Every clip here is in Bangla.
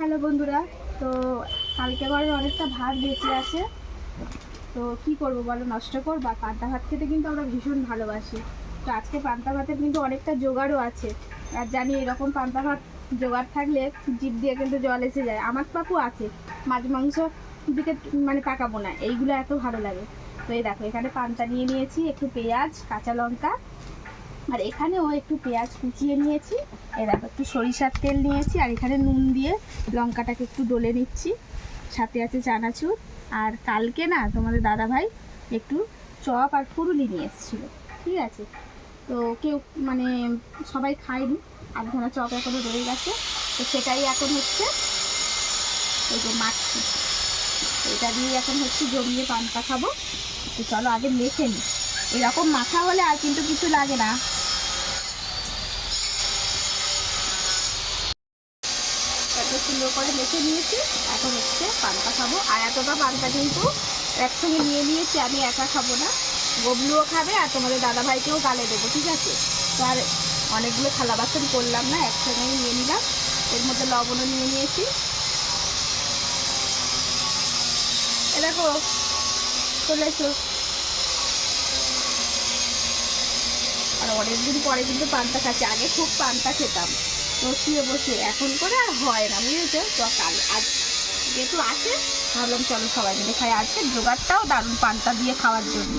হ্যালো বন্ধুরা, তো কালকে ঘরে অনেকটা ভাত বেঁচে আছে। তো কি করব বলো, নষ্ট করবা? পান্তা ভাত খেতে কিন্তু আমরা ভীষণ ভালোবাসি। তো আজকে পান্তা ভাতের কিন্তু অনেকটা জোগাড়ও আছে। আর জানি এরকম পান্তা ভাত জোগাড় থাকলে জিভ দিয়ে কিন্তু জল এসে যায়। আমার পাপু আছে, মাছ মাংস দিকে মানে তাকাবো না, এইগুলো এত ভালো লাগে। তো এই দেখো, এখানে পান্তা নিয়ে নিয়েছি, একটু পেঁয়াজ, কাঁচা লঙ্কা আর এখানেও একটু পেঁয়াজ কুচিয়ে নিয়েছি। দেখো, একটু সরিষার তেল নিয়েছি, আর এখানে নুন দিয়ে লঙ্কাটাকে একটু ডলে নিচ্ছি। সাথে আছে চানাচুর। আর কালকে না তোমাদের দাদা ভাই একটু চপ আর ফুরুলি নিয়ে এসেছিল, ঠিক আছে? তো কেউ মানে সবাই খায়নি, আধখানা চপ এখনও রয়ে গেছে। তো সেটাই এখন হচ্ছে এই যে মাখছি। এটা দিয়ে এখন হচ্ছে জমিয়ে পান্তা খাব। তো চলো আগে মেখে নিই। এরকম মাখা হলে আর কিন্তু কিছু লাগে না। এত সুন্দর করে মেখে নিয়েছি। এখন হচ্ছে পান্তা খাব। আর এতটা পান্তা কিন্তু একসঙ্গে নিয়ে নিয়েছি, আমি একা খাব না। গবলুও খাবে আর তোমাদের দাদা ভাইকেও গালে দেবো, ঠিক আছে? তো আর অনেকগুলো থালা বাসন করলাম না একসঙ্গে নিয়ে নিলাম। এর মধ্যে লবণও নিয়ে নিয়েছি। দেখো, চলে এসো। আর অনেকদিন পরে কিন্তু পান্তা খাচ্ছি। আগে খুব পান্তা খেতাম। বসিয়ে বসে এখন করে আর হয় না বুঝেছ? তো কাল আজ যেহেতু আছে ভাবলাম চলো সবাই মিলে খাই। আজকে জোগাড়টাও দারুণ পান্তা দিয়ে খাওয়ার জন্য।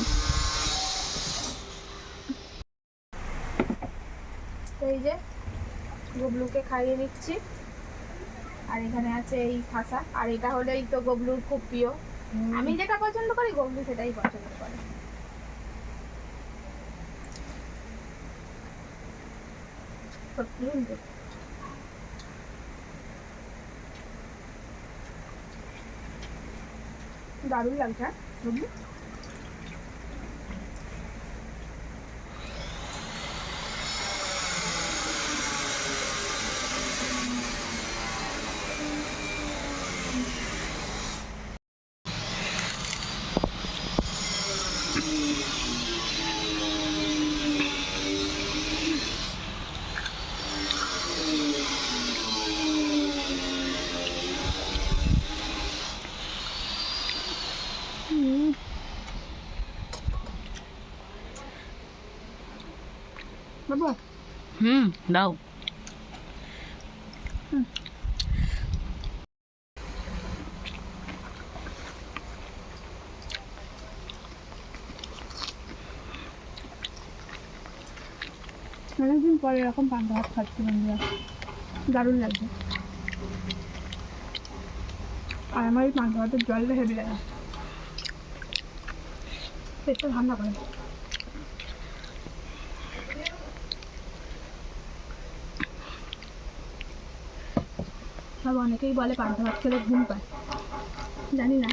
এই যে গবলুকে খাইয়ে নিচ্ছি। আর এখানে আছে এই খাসা। আর এটা হলেই তো গবলুর খুব প্রিয়। আমি যেটা পছন্দ করি গবলু সেটাই পছন্দ করে। সত্যি? দারুণ লাগছে হ্যাঁ? বাবু। হুম দাও। অনেকদিন পরে এরকম পান্তা ভাত খাচ্ছি বন্ধুরা। দারুণ লাগছে। আর আমার এই পান্তা ভাতের জলটা হেভি লাগে। পেটটা ঠান্ডা করে সব অনেকেই বলে পান্তা ভাত খেলে ঘুম পায়। জানি না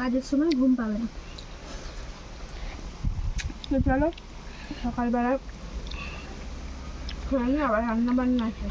কাজের সময় ঘুম পাবে না। তো চলো, সকালবেলা আবার রান্না বান্না আছে।